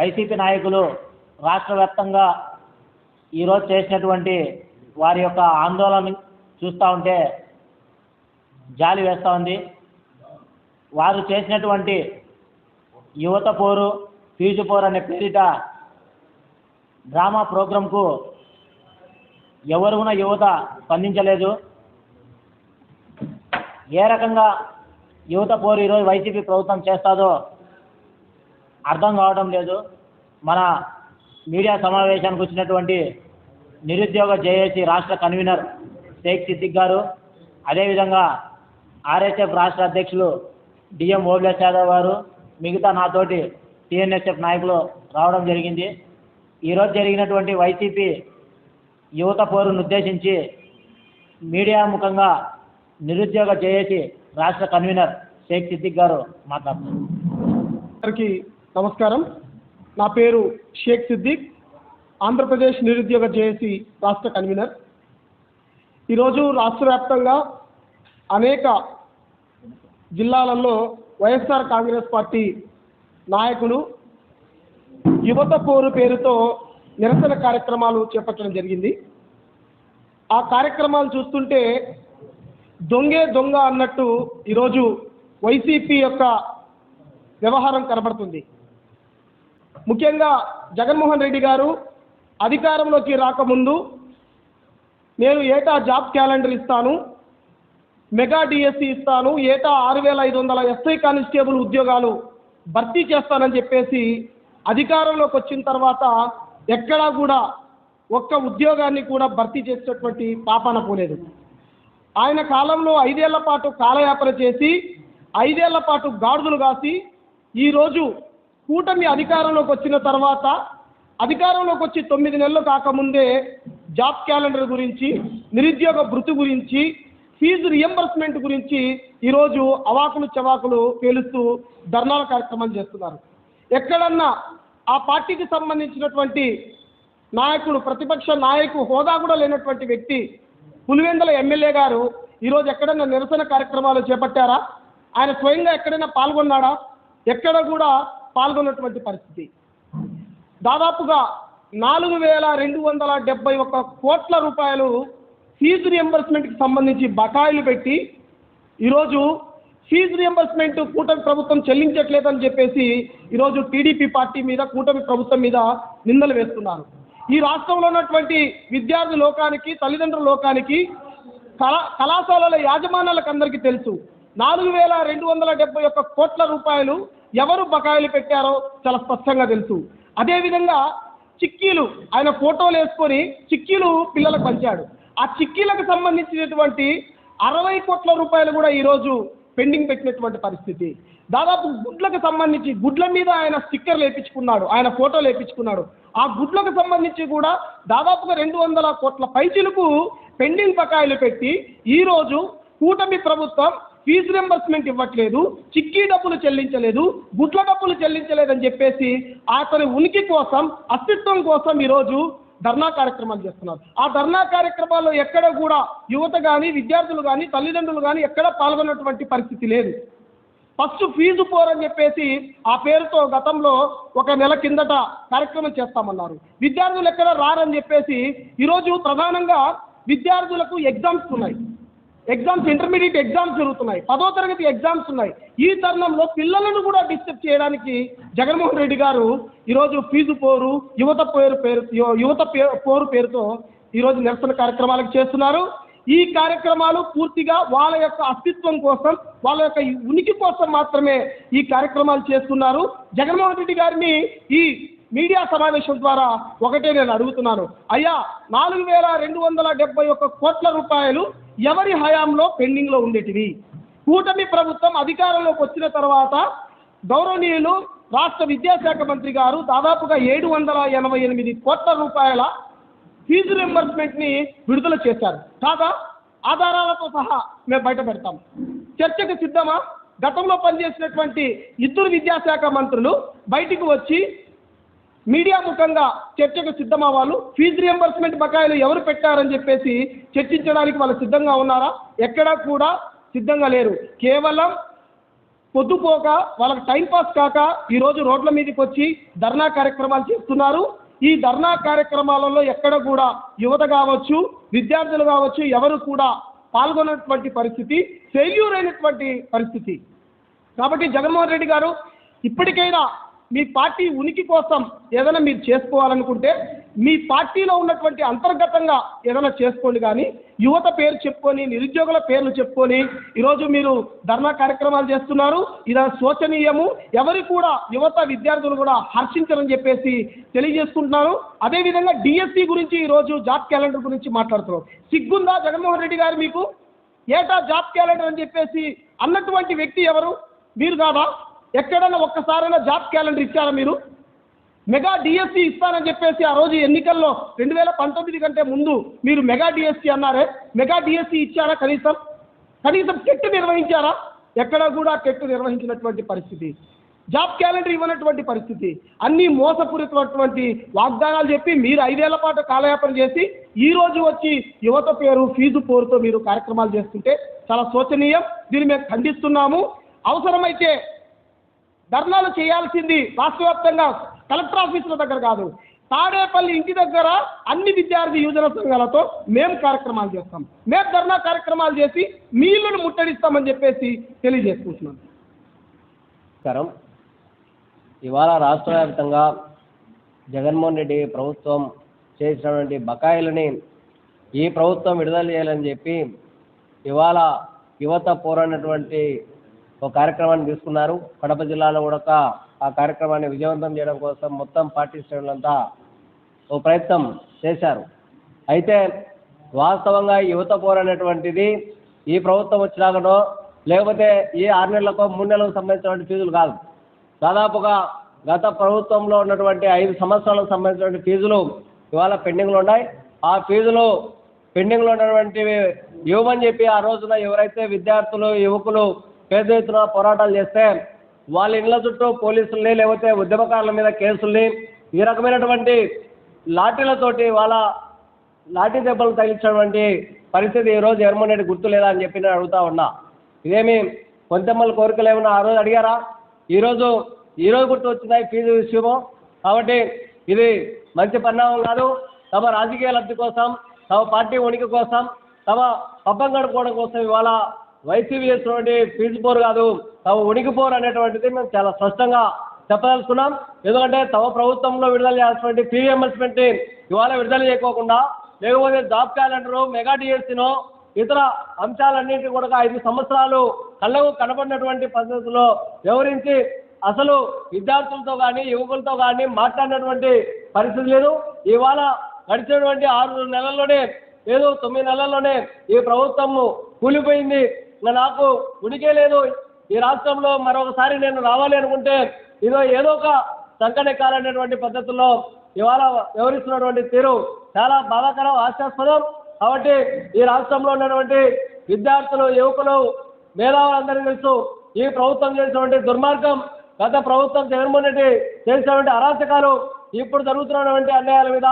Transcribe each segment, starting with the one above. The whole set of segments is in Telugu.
వైసీపీ నాయకులు రాష్ట్ర వ్యాప్తంగా ఈరోజు చేసినటువంటి వారి యొక్క ఆందోళన చూస్తూ ఉంటే జాలి వేస్తూ ఉంది. వారు చేసినటువంటి యువత పోరు ఫీజు పోరు అనే పేరిట డ్రామా ప్రోగ్రాంకు ఎవరు కూడా యువత స్పందించలేదు. ఏ రకంగా యువత పోరు ఈరోజు వైసీపీ ప్రభుత్వం చేస్తాదో అర్థం కావడం లేదు. మన మీడియా సమావేశానికి వచ్చినటువంటి నిరుద్యోగ జేఏసీ రాష్ట్ర కన్వీనర్ షేక్ సిద్దిక్ గారు అదేవిధంగా ఆర్ఎస్ఎఫ్ రాష్ట్ర అధ్యక్షులు డిఎం ఓబ్లేష్ యాదవ్ గారు మిగతా నాతోటి టీఎన్ఎస్ఎఫ్ నాయకులు రావడం జరిగింది. ఈరోజు జరిగినటువంటి వైసీపీ యువత పోరును ఉద్దేశించి మీడియా ముఖంగా నిరుద్యోగ జేఏసీ రాష్ట్ర కన్వీనర్ షేక్ సిద్దిక్ గారు మాట్లాడుతున్నారు. నమస్కారం. నా పేరు షేక్ సిద్దిక్ ఆంధ్రప్రదేశ్ నిరుద్యోగ జేఏసీ రాష్ట్ర కన్వీనర్. ఈరోజు రాష్ట్ర వ్యాప్తంగా అనేక జిల్లాలలో వైఎస్ఆర్ కాంగ్రెస్ పార్టీ నాయకులు యువత పోరు పేరుతో నిరసన కార్యక్రమాలు చేపట్టడం జరిగింది. ఆ కార్యక్రమాలు చూస్తుంటే దొంగే దొంగ అన్నట్టు ఈరోజు వైసీపీ యొక్క వ్యవహారం కనబడుతుంది. ముఖ్యంగా జగన్మోహన్ రెడ్డి గారు అధికారంలోకి రాకముందు నేను ఏటా జాబ్ క్యాలెండర్ ఇస్తాను మెగా డిఎస్సి ఇస్తాను ఏటా ఆరు వేల ఐదు వందల ఎస్ఐ కానిస్టేబుల్ ఉద్యోగాలు భర్తీ చేస్తానని చెప్పేసి అధికారంలోకి వచ్చిన తర్వాత ఎక్కడా కూడా ఒక్క ఉద్యోగాన్ని కూడా భర్తీ చేసేటటువంటి పాపాన పోలేదు. ఆయన కాలంలో ఐదేళ్ళ పాటు కాలయాపన చేసి ఐదేళ్ళ పాటు గాడుదలు కాసి ఈరోజు కూటమి అధికారంలోకి వచ్చిన తర్వాత అధికారంలోకి వచ్చి తొమ్మిది నెలలు కాకముందే జాబ్ క్యాలెండర్ గురించి నిరుద్యోగ భృతి గురించి ఫీజు రియంబర్స్మెంట్ గురించి ఈరోజు అవాకులు చవాకులు పేలుస్తూ ధర్నాల కార్యక్రమం చేస్తున్నారు. ఎక్కడన్నా ఆ పార్టీకి సంబంధించినటువంటి నాయకుడు ప్రతిపక్ష నాయకు హోదా కూడా లేనటువంటి వ్యక్తి పులివెందుల ఎమ్మెల్యే గారు ఈరోజు ఎక్కడైనా నిరసన కార్యక్రమాలు చేపట్టారా? ఆయన స్వయంగా ఎక్కడైనా పాల్గొన్నాడా? ఎక్కడ కూడా పాల్గొన్నటువంటి పరిస్థితి. దాదాపుగా నాలుగు వేల రెండు వందల డెబ్బై ఒక్క కోట్ల రూపాయలు ఫీజు రియంబర్స్మెంట్కి సంబంధించి బకాయిలు పెట్టి ఈరోజు ఫీజు రియంబర్స్మెంట్ కూటమి ప్రభుత్వం చెల్లించట్లేదని చెప్పేసి ఈరోజు టీడీపీ పార్టీ మీద కూటమి ప్రభుత్వం మీద నిందలు వేస్తున్నారు. ఈ రాష్ట్రంలో ఉన్నటువంటి విద్యార్థి లోకానికి తల్లిదండ్రుల లోకానికి కళా కళాశాలల యాజమాన్యాలకు అందరికీ తెలుసు. నాలుగు వేల రెండు వందల డెబ్బై ఒక్క కోట్ల రూపాయలు ఎవరు బకాయిలు పెట్టారో చాలా స్పష్టంగా తెలుసు. అదేవిధంగా చిక్కీలు ఆయన ఫోటోలు వేసుకొని చిక్కీలు పిల్లలకు పంచాడు. ఆ చిక్కీలకు సంబంధించినటువంటి అరవై కోట్ల రూపాయలు కూడా ఈరోజు పెండింగ్ పెట్టినటువంటి పరిస్థితి. దాదాపు గుడ్లకు సంబంధించి గుడ్ల మీద ఆయన స్టిక్కర్లు వేయించుకున్నాడు ఆయన ఫోటోలు వేయించుకున్నాడు ఆ గుడ్లకు సంబంధించి కూడా దాదాపుగా రెండు వందల కోట్ల పైచిలకు పెండింగ్ బకాయిలు పెట్టి ఈరోజు కూటమి ప్రభుత్వం ఫీజు రింబర్స్మెంట్ ఇవ్వట్లేదు చిక్కీ డబ్బులు చెల్లించలేదు గుడ్ల డబ్బులు చెల్లించలేదని చెప్పేసి అతని ఉనికి కోసం అస్తిత్వం కోసం ఈరోజు ధర్నా కార్యక్రమాలు చేస్తున్నారు. ఆ ధర్నా కార్యక్రమాల్లో ఎక్కడ కూడా యువత కానీ విద్యార్థులు కానీ తల్లిదండ్రులు కానీ ఎక్కడ పాల్గొన్నటువంటి పరిస్థితి లేదు. ఫస్ట్ ఫీజు పోరని చెప్పేసి ఆ పేరుతో గతంలో ఒక నెల కిందట కార్యక్రమం చేస్తామన్నారు. విద్యార్థులు ఎక్కడ రారని చెప్పేసి ఈరోజు ప్రధానంగా విద్యార్థులకు ఎగ్జామ్స్ ఉన్నాయి. ఎగ్జామ్స్ ఇంటర్మీడియట్ ఎగ్జామ్స్ జరుగుతున్నాయి. పదో తరగతి ఎగ్జామ్స్ ఉన్నాయి. ఈ తరుణంలో పిల్లలను కూడా డిస్టర్బ్ చేయడానికి జగన్మోహన్ రెడ్డి గారు ఈరోజు ఫీజు పోరు యువత పేరు పేరు యువత పోరు పేరుతో ఈరోజు నిరసన కార్యక్రమాలకు చేస్తున్నారు. ఈ కార్యక్రమాలు పూర్తిగా వాళ్ళ యొక్క అస్తిత్వం కోసం వాళ్ళ యొక్క ఉనికి కోసం మాత్రమే ఈ కార్యక్రమాలు చేస్తున్నారు. జగన్మోహన్ రెడ్డి గారిని ఈ మీడియా సమావేశం ద్వారా ఒకటే నేను అడుగుతున్నాను. అయ్యా నాలుగు వేల రెండు వందల డెబ్బై ఒక్క కోట్ల రూపాయలు ఎవరి హయాంలో పెండింగ్లో ఉండేటివి? కూటమి ప్రభుత్వం అధికారంలోకి వచ్చిన తర్వాత గౌరవనీయులు రాష్ట్ర విద్యాశాఖ మంత్రి గారు దాదాపుగా ఏడు వందల ఎనభై ఎనిమిది కోట్ల రూపాయల ఫీజు రింబర్స్మెంట్ని విడుదల చేశారు. కాగా ఆధారాలతో సహా మేము బయట పెడతాం. చర్చకు సిద్ధమా? గతంలో పనిచేసినటువంటి ఇద్దరు విద్యాశాఖ మంత్రులు బయటికి వచ్చి మీడియా ముఖంగా చర్చకు సిద్ధమా వాళ్ళు? ఫీజు రియంబర్స్మెంట్ బకాయిలు ఎవరు పెట్టారని చెప్పేసి చర్చించడానికి వాళ్ళు సిద్ధంగా ఉన్నారా? ఎక్కడా కూడా సిద్ధంగా లేరు. కేవలం పొద్దుపోక వాళ్ళకి టైంపాస్ కాక ఈరోజు రోడ్ల మీదకి వచ్చి ధర్నా కార్యక్రమాలు చేస్తున్నారు. ఈ ధర్నా కార్యక్రమాలలో ఎక్కడ కూడా యువత కావచ్చు విద్యార్థులు కావచ్చు ఎవరు కూడా పాల్గొన్నటువంటి పరిస్థితి ఫెయిల్యూర్ అయినటువంటి పరిస్థితి. కాబట్టి జగన్మోహన్ రెడ్డి గారు ఇప్పటికైనా మీ పార్టీ ఉనికి కోసం ఏదైనా మీరు చేసుకోవాలనుకుంటే మీ పార్టీలో ఉన్నటువంటి అంతర్గతంగా ఏదైనా చేసుకోండి కానీ యువత పేరు చెప్పుకొని నిరుద్యోగుల పేర్లు చెప్పుకొని ఈరోజు మీరు ధర్నా కార్యక్రమాలు చేస్తున్నారు. ఇది శోచనీయము. ఎవరు కూడా యువత విద్యార్థులు కూడా హర్షించరని చెప్పేసి తెలియజేసుకుంటున్నారు. అదేవిధంగా డిఎస్సి గురించి ఈరోజు జాబ్ క్యాలెండర్ గురించి మాట్లాడుతున్నారు సిగ్గుందా జగన్మోహన్ రెడ్డి గారు మీకు? ఏటా జాబ్ క్యాలెండర్ అని చెప్పేసి అన్నటువంటి వ్యక్తి ఎవరు? మీరు కాదా? ఎక్కడైనా ఒక్కసారైనా జాబ్ క్యాలెండర్ ఇచ్చారా మీరు? మెగా డిఎస్సి ఇస్తానని చెప్పేసి ఆ రోజు ఎన్నికల్లో రెండు వేల పంతొమ్మిది కంటే ముందు మీరు మెగా డిఎస్సి అన్నారే మెగా డిఎస్సి ఇచ్చారా కనీసం? కనీసం టెట్ నిర్వహించారా? ఎక్కడ కూడా టెట్ నిర్వహించినటువంటి పరిస్థితి. జాబ్ క్యాలెండర్ ఇవ్వనటువంటి పరిస్థితి. అన్ని మోసపూరితమైనటువంటి వాగ్దానాలు చెప్పి మీరు ఐదేళ్ళ పాటు కాలయాపన చేసి ఈ రోజు వచ్చి యువత పేరు ఫీజు పోరుతో మీరు కార్యక్రమాలు చేస్తుంటే చాలా శోచనీయం. దీన్ని మేము ఖండిస్తున్నాము. అవసరమైతే ధర్నాలు చేయాల్సింది రాష్ట్ర వ్యాప్తంగా కలెక్టర్ ఆఫీసుల దగ్గర కాదు. తాడేపల్లి ఇంటి దగ్గర అన్ని విద్యార్థి యువజన సంఘాలతో మేము కార్యక్రమాలు చేస్తాం. మేము ధర్నా కార్యక్రమాలు చేసి మీళ్ళను ముట్టడిస్తామని చెప్పేసి తెలియజేసుకుంటున్నాం. కరం. ఇవాళ రాష్ట్ర వ్యాప్తంగా జగన్మోహన్ రెడ్డి ప్రభుత్వం చేసినటువంటి బకాయిలని ఈ ప్రభుత్వం విడుదల చేయాలని చెప్పి ఇవాళ యువత పోరాడినటువంటి ఒక కార్యక్రమాన్ని తీసుకున్నారు. కడప జిల్లాలో కూడా ఆ కార్యక్రమాన్ని విజయవంతం చేయడం కోసం మొత్తం పార్టీ శ్రేణులంతా ఓ ప్రయత్నం చేశారు. అయితే వాస్తవంగా యువత పోరాడినటువంటిది ఈ ప్రభుత్వం వచ్చినాకనో లేకపోతే ఈ ఆరు నెలలకో మూడు నెలలకు సంబంధించినటువంటి ఫీజులు కాదు. దాదాపుగా గత ప్రభుత్వంలో ఉన్నటువంటి ఐదు సంవత్సరాలకు సంబంధించినటువంటి ఫీజులు ఇవాళ పెండింగ్లో ఉన్నాయి. ఆ ఫీజులు పెండింగ్లో ఉన్నటువంటివి ఇవ్వమని చెప్పి ఆ రోజున ఎవరైతే విద్యార్థులు యువకులు పెద్ద ఎత్తున పోరాటాలు చేస్తే వాళ్ళ ఇళ్ళ చుట్టూ పోలీసుల్ని లేకపోతే ఉద్యమకారుల మీద కేసుల్ని ఈ రకమైనటువంటి లాఠీలతోటి వాళ్ళ లాఠీ దెబ్బలు తగిలించినటువంటి పరిస్థితి ఈ రోజు జగన్మోహన్ రెడ్డి గుర్తు లేదా అని చెప్పి నేను అడుగుతా ఉన్నా. ఇదేమి కొంతమ్మల కోరికలు ఏమన్నా ఆ రోజు అడిగారా? ఈరోజు ఈరోజు గుర్తు వచ్చిందా ఫీజు విషయము? కాబట్టి ఇది మంచి పరిణామం కాదు. తమ రాజకీయ లబ్ధి కోసం తమ పార్టీ ఉనికి కోసం తమ పబ్బం గడుపుకోవడం కోసం ఇవాళ వైసీపీఎస్ చేసినటువంటి ఫీజు పోరు కాదు తమ ఉడికిపోరు అనేటువంటిది మేము చాలా స్పష్టంగా చెప్పదలుచుకున్నాం. ఎందుకంటే తమ ప్రభుత్వంలో విడుదల చేయాల్సినటువంటి ఫీ ఇవాళ విడుదల చేయకోకుండా లేకపోతే జాబ్ క్యాలెండరు మెగా డిఎస్సీను ఇతర అంశాలన్నింటి కూడా ఐదు సంవత్సరాలు కళ్ళకు కనబడినటువంటి పద్ధతిలో వివరించి అసలు విద్యార్థులతో కానీ యువకులతో కానీ మాట్లాడినటువంటి పరిస్థితి లేదు. ఇవాళ గడిచినటువంటి ఆరు నెలల్లోనే ఏదో తొమ్మిది నెలల్లోనే ఈ ప్రభుత్వము కూలిపోయింది. ఇంకా నాకు ఉనికే లేదు. ఈ రాష్ట్రంలో మరొకసారి నేను రావాలి అనుకుంటే ఇదో ఏదో ఒక సంకటెక్కాలనేటువంటి పద్ధతుల్లో ఇవాళ వ్యవహరిస్తున్నటువంటి తీరు చాలా బాధాకరం హాస్యాస్పదం. కాబట్టి ఈ రాష్ట్రంలో ఉన్నటువంటి విద్యార్థులు యువకులు మేధావులందరికీ తెలుసు ఈ ప్రభుత్వం చేసినటువంటి దుర్మార్గం గత ప్రభుత్వం జగన్మోహన్ రెడ్డి చేసినటువంటి అరాచకాలు ఇప్పుడు జరుగుతున్నటువంటి అన్యాయాల మీద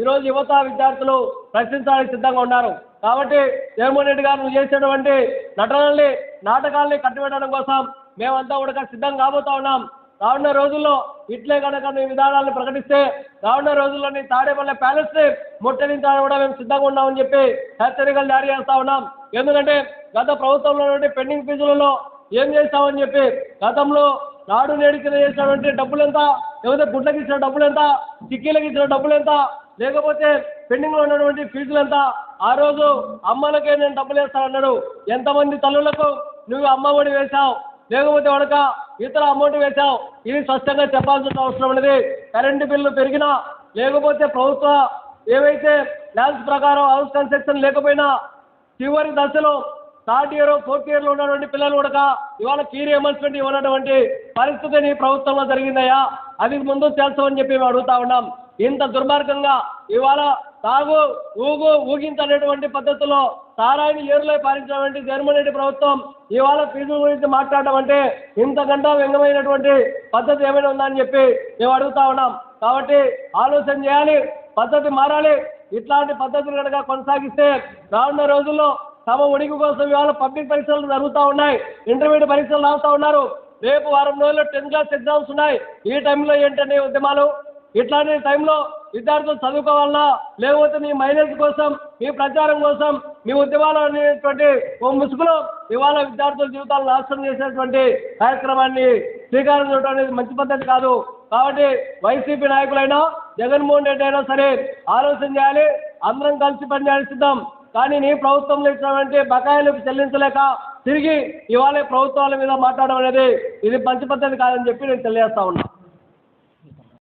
ఈరోజు యువత విద్యార్థులు ప్రశ్నించడానికి సిద్ధంగా ఉన్నారు. కాబట్టి జగన్మోహన్ రెడ్డి గారు నువ్వు చేసినటువంటి నటనల్ని నాటకాల్ని కట్టిపెట్టడం కోసం మేమంతా కూడా సిద్ధం కాబోతా ఉన్నాం. రానున్న రోజుల్లో ఇట్లే కనుక నీ విధానాలను ప్రకటిస్తే రానున్న రోజుల్లో నీ తాడేపల్లె ప్యాలెస్ని ముట్టడించాలని కూడా మేము సిద్ధంగా ఉన్నామని చెప్పి హెచ్చరికలు జారీ చేస్తా ఉన్నాం. ఎందుకంటే గత ప్రభుత్వంలో పెండింగ్ ఫీజులలో ఏం చేస్తామని చెప్పి గతంలో నాడు నేడు కింద చేసినటువంటి డబ్బులు ఎంత లేకపోతే గుడ్లకి ఇచ్చిన డబ్బులు ఎంత చిక్కీలకి ఇచ్చిన డబ్బులు ఎంత లేకపోతే పెండింగ్లో ఉన్నటువంటి ఫీజులు ఎంత ఆ రోజు అమ్మలకే నేను డబ్బులు వేస్తానన్నాడు ఎంతమంది తల్లులకు నువ్వు అమ్మ ఒడి వేశావు? లేకపోతే వడక ఇతర అమౌంట్ వేశావు? ఇది స్పష్టంగా చెప్పాల్సిన అవసరం ఉన్నది. కరెంటు బిల్లు పెరిగినా లేకపోతే ప్రభుత్వ ఏవైతే ప్లాన్స్ ప్రకారం హౌస్ కన్స్ట్రక్షన్ లేకపోయినా చివరి దశలో థర్డ్ ఇయర్ ఫోర్త్ ఇయర్లో ఉన్నటువంటి పిల్లలు కూడా ఇవాళ ఫీ రియంబర్స్మెంట్ ఇవ్వనటువంటి పరిస్థితి నీ ప్రభుత్వంలో జరిగిందయ్యా. అది ముందు చేస్తామని చెప్పి మేము అడుగుతా ఉన్నాం. ఇంత దుర్మార్గంగా ఇవాళ తాగు ఊగు ఊగించనేటువంటి పద్ధతిలో సారాయిని ఏరులో పాలించినటువంటి జగన్మోహన్ ప్రభుత్వం ఇవాళ ఫీజుల గురించి మాట్లాడడం అంటే ఇంతకంటే వ్యంగమైనటువంటి పద్ధతి ఏమైనా ఉందని చెప్పి మేము అడుగుతా ఉన్నాం. కాబట్టి ఆలోచన చేయాలి పద్ధతి మారాలి. ఇట్లాంటి పద్ధతులు కనుక కొనసాగిస్తే రానున్న రోజుల్లో తమ ఉనికి కోసం ఇవాళ పబ్లిక్ పరీక్షలు జరుగుతూ ఉన్నాయి ఇంటర్మీడియట్ పరీక్షలు రాస్తూ ఉన్నారు. రేపు వారం రోజుల్లో టెన్త్ క్లాస్ ఎగ్జామ్స్ ఉన్నాయి. ఈ టైంలో ఏంటంటే ఉద్యమాలు? ఇట్లాంటి టైంలో విద్యార్థులు చదువుకోవాలన్నా లేకపోతే మీ మైలేజ్ కోసం మీ ప్రచారం కోసం మీ ఉద్యమాలు అనేటువంటి ఓ ముసుగులో ఇవాళ విద్యార్థుల జీవితాలు నాశనం చేసేటువంటి కార్యక్రమాన్ని శ్రీకారం చుట్టడం అనేది మంచి పద్ధతి కాదు. కాబట్టి వైసీపీ నాయకులైనా జగన్మోహన్ రెడ్డి అయినా సరే ఆలోచన చేయాలి అందరం కలిసి పనిచేయాలి సిద్ధం కానీ నీ ప్రభుత్వంలో ఇచ్చినటువంటి బకాయిలకు చెల్లించలేక తిరిగి ఇవాళ ప్రభుత్వాల మీద మాట్లాడడం అనేది ఇది మంచి పద్ధతి కాదని చెప్పి నేను తెలియజేస్తా ఉన్నా.